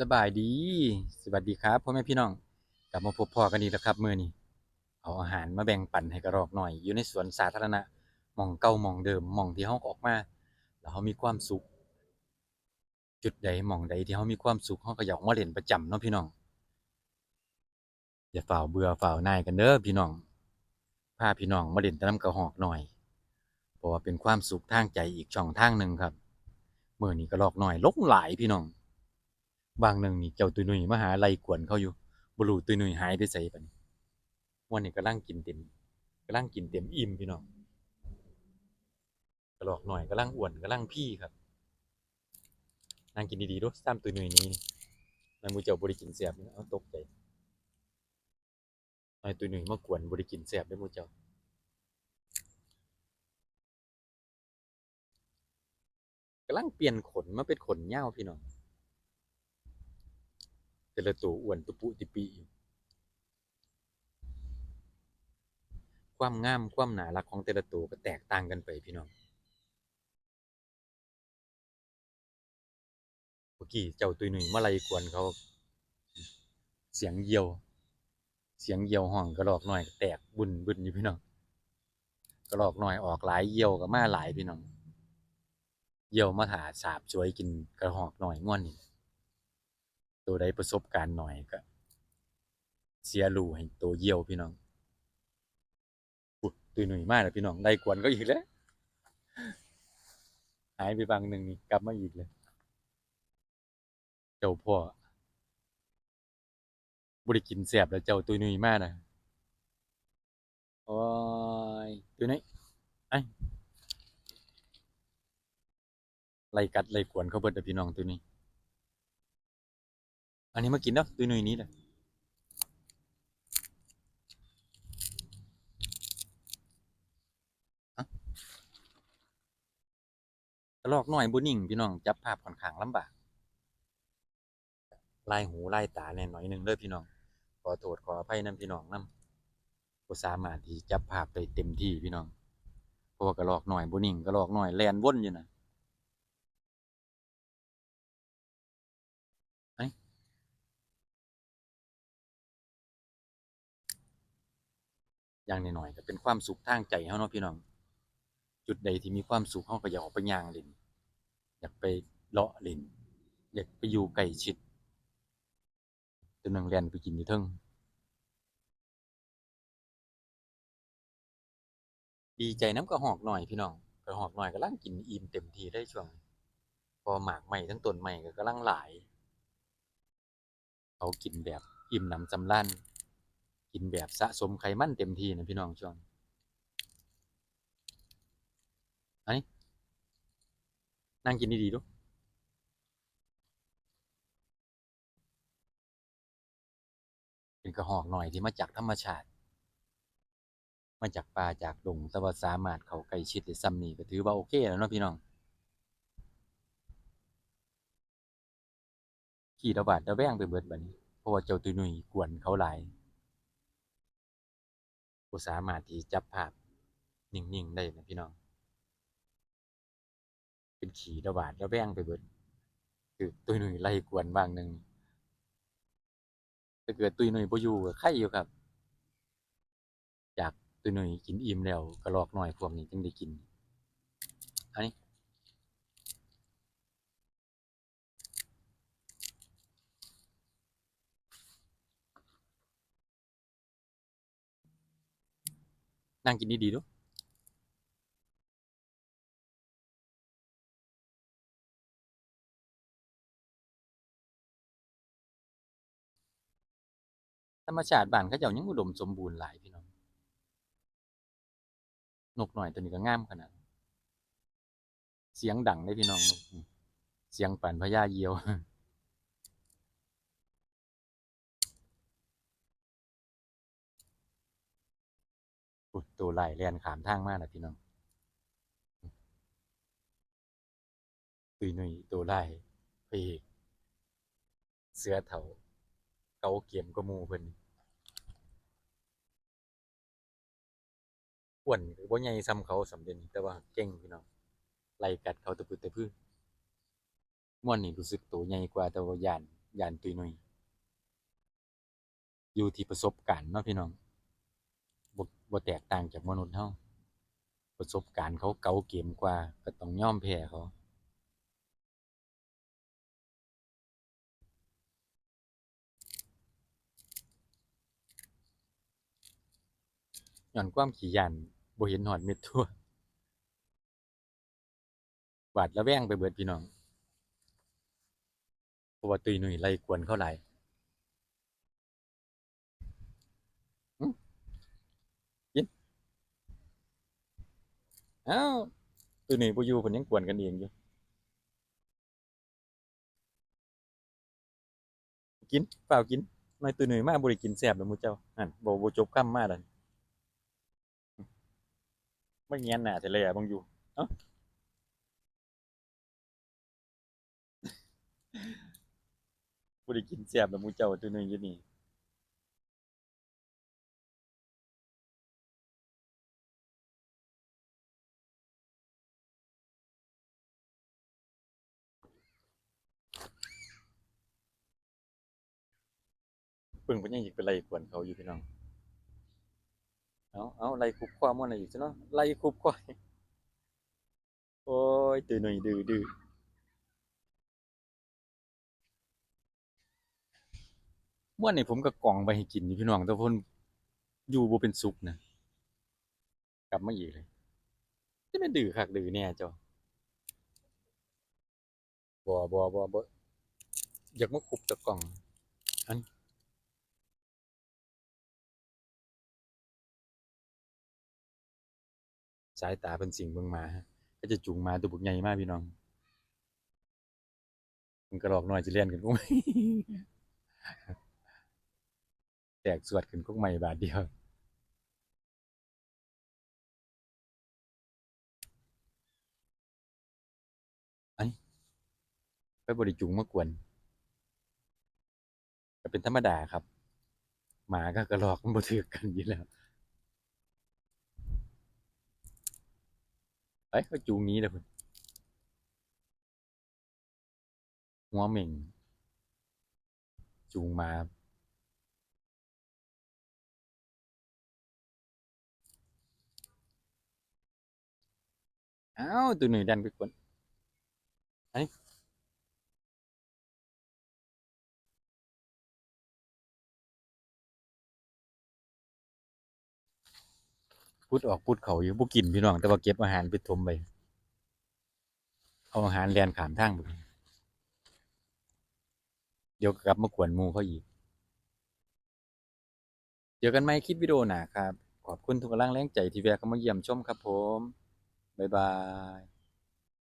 สบายดี สวัสดีครับพ่อแม่พี่น้อง กลับมาพบพ่อกันอีกแล้วครับมื้อนี้เอาอาหารมาแบ่งปันให้กระรอกหน่อย อยู่ในสวนสาธารณะหม่องเก่าหม่องเดิมหม่องที่เฮาออกมา แล้วเฮามีความสุข จุดใดหม่องใดที่เฮามีความสุขเฮาก็อยากมาเล่นประจำเนาะพี่น้อง อย่าฝ่าเบื่อฝ่านายกันเด้อพี่น้องพาพี่น้องมาเล่นตะน้ำกระหอกหน่อยเพราะว่าเป็นความสุขทางใจอีกช่องทางหนึ่งครับมื้อนี้กระรอกหน่อยลงหลายพี่น้อง บางหนึ่งนี่เจ้าตุยนุยมาหาไล่กวนเขาอยู่บ่รู้ตุยนุยหายไปไสบัดนี้วันนี้กำลังกินเต็มกำลังกินเต็มอิ่มพี่น้องกระรอกหน่อยกำลังอ้วนกำลังพี่ครับนั่งกินดีๆด้วยตามตุยนุยนี้นายมูเจ้าบ่ได้กินแซ่บนี่เอาตกใจนายตุยนุยมากวนบ่ได้กินแซ่บเด้มูเจ้ากำลังเปลี่ยนขนมาเป็นขนยาพี่น้อง แต่ละตัวอ้วนตุปุติปิอยู่ความงาม ความหนารักของแต่ละตัวก็แตกต่างกันไปพี่น้องเมื่อกี้เจ้าตุยหนุ่ยมาไลกวนเขาเสียงเยี่ยว เสียงเยี่ยวห้องกระรอกหน่อย แตกบุนบุนอยู่พี่น้องกระรอกหน่อยออกหลายเยี่ยวก็มาหลายพี่น้องเยี่ยวมาถาสาบสวยกินกระหอกหน่อยง่วนนี่ ตัวใดประสบการณ์หน่อยก็ เสียรูให้ตัวเยี่ยวพี่น้องอุ๊ยตุยหนุ่ยมากเลยพี่น้องได้กวนก็อีกแล้วหายไปบางหนึ่งนี่กลับมาอีกเลยเจ้าพ่อบริกินแสบแล้วเจ้าตุยหนุ่ยมากนะโอ้ยตุยนุ่ยไอ้ไล่กัดไล่กวนเขาเบิดเลยพี่น้องตัวนี้ อันนี้มากินแล้วตุยหนุ่ยนี้เลยอะกระลอกน้อยบุนิ่งพี่น้องจับภาพค่อนข้างลำบากลายหูลายตาแน่หน่อยหนึ่งเด้อพี่น้อง ขอโทษขออภัยนํพี่น้องนํบ่สามารถที่จับภาพได้เต็มที่พี่น้อง เพราะว่ากระลอกน้อยบุนิ่งกระลอกน้อยแล่นว่นอยู่นะไอ้ อย่างหน้อยๆก็เป็นความสุขทางใจเฮาเนาะพี่น้อง จุดใดที่มีความสุขเฮาก็อยากออกไปย่างเล่นอยากไปเลาะเล่นอยากไปอยู่ใกล้ชิดตัวหนึงแล่นไปกินอยู่เทิงดีใจน้ำกระหอกหน่อยพี่น้องกระหอกหน่อยกำลังกินอิ่มเต็มที่ได้ช่วงพอหมากใหม่ทั้งต้นใหม่ก็กำลังหลาย เขากินแบบอิ่มหนำสำราญ กินแบบสะสมไขมันเต็มที่นะพี่น้องช่วงนี้อันนี้นั่งกินดีๆดูเป็นกระหอกหน่อยที่มาจากธรรมชาติ มาจากป่าจากดงแต่ว่าสามารถเขาใกล้ชิดได้ซ้ำนี่ก็ถือว่าโอเคแล้วเนาะพี่น้องขี่ระบาดระแวงไปเบิดบัดนี้เพราะว่าเจ้าตุยนุยกวนเขาหลาย บ่สามารถที่จับภาพนิ่งๆได้นะพี่น้อง เป็นขี่ระบาดระแวงไปเบิดคือตุยหนุ่ยไล่กวนบางหนึ่งถ้าเกิดตุยหนุ่ยบ่อยู่ก็ไข่อยู่ครับจากตุยหนุ่ยกินอิ่มแล้วกระรอกหน่อยพวกนี้จึงได้กินอันนี้ นั่งกินดีๆดูธรรมชาติบ้านเขาเจ้ายังอุดมสมบูรณ์หลายพี่น้อง นกหน่อยตัวนี้ก็งามขนาด เสียงดังได้พี่น้อง เสียงปั่นพญาเยี่ยว ตัวไล่แล่นขามทางมากนะพี่น้องตุยหนุ่ยตัวไล่พระเอกเสือเถาเกาเกียมกมูเพิ่นอ้วนบ่ใหญ่ซ้ำเขาสำเร็จแต่ว่าเก่งพี่น้องไล่กัดเขาตะพื้ตะพื้ม่วนนี่รู้สึกตัวใหญ่กว่าแต่ว่าย่านยานตุยนุยอยู่ที่ประสบการณ์เนาะพี่น้อง บ่แตกต่างจากมนุษย์เฮาประสบการณ์เขาเก่าเกมกว่า ก็ต้องยอมแพ้เขาย้อนความขี้ย้านบ่เห็นฮอดเม็ดทั่วหวาดระแวงไปเบิดพี่น้องเพราะว่าตุยหนุ่ยไล่กวนเขาหลายหึกิน อ้าวตุยหนุ่ยบ่อยู่เพิ่นยังกวนกันเองอยู่ กินเปล่ากินไม่ตุยหนุ่ยมาบ่ได้กินแซ่บแล้วหมู่เจ้านั่นบ่บ่จบคำมาแล้วไม่เงี้ยนหนาเสร็จเลยอะบังอยู่เอ้าบ่ได้กินแซ่บแบบมูเจ้าตัวหนึงอยู่นี่ เพิ่งเพิ่นยังอยากไปไล่กวนเขาอยู่พี่น้อง เอาเอาไล่คุบความมันอะไรอีกซะเนาะไล่คุบควายโอ้ยตื่นหน่อยดื้อดื้อม่วนนี่ผมก็กล่องไปให้กินอยู่พี่น้องแต่พ่นอยู่บ่เป็นสุขนะกลับมาอีกเลยจะเป็นดื้อคักดื้อแน่เจ้าบ่บ่บ่บ่อยากมาคุบตะกล่องอัน สายตาเป็นสิ่งเบิ่งหมาก็จะจูงหมาตัวบุกใหญ่มากพี่น้องมันกระรอกน้อยจะเลียนกันกุ้งแตกสวดขึ้นกุ้งใหม่บาทเดียวไอ้ไปบริจูงมากวนก็เป็นธรรมดาครับ หมากับกระรอกมันบ่ถือกันอยู่แล้ว ไปเขาจูงนี้เลยคุณหัวเหม่ง จูงมาอ้าวตัวหนึ่งดันไปกวนไอ้ พุดออกพุดเขาอยู่บุกินพี่น้อง แต่ว่าเก็บอาหารไปทมไปเอาอาหารแลนขามทางเดี๋ยวกลับมาขวนมูเขาอีกเจอกันไหมคลิปวิดีโอหนาครับ ขอบคุณทุกกำลังแรงใจที่แวะเข้ามาเยี่ยมชมครับผม บ๊ายบาย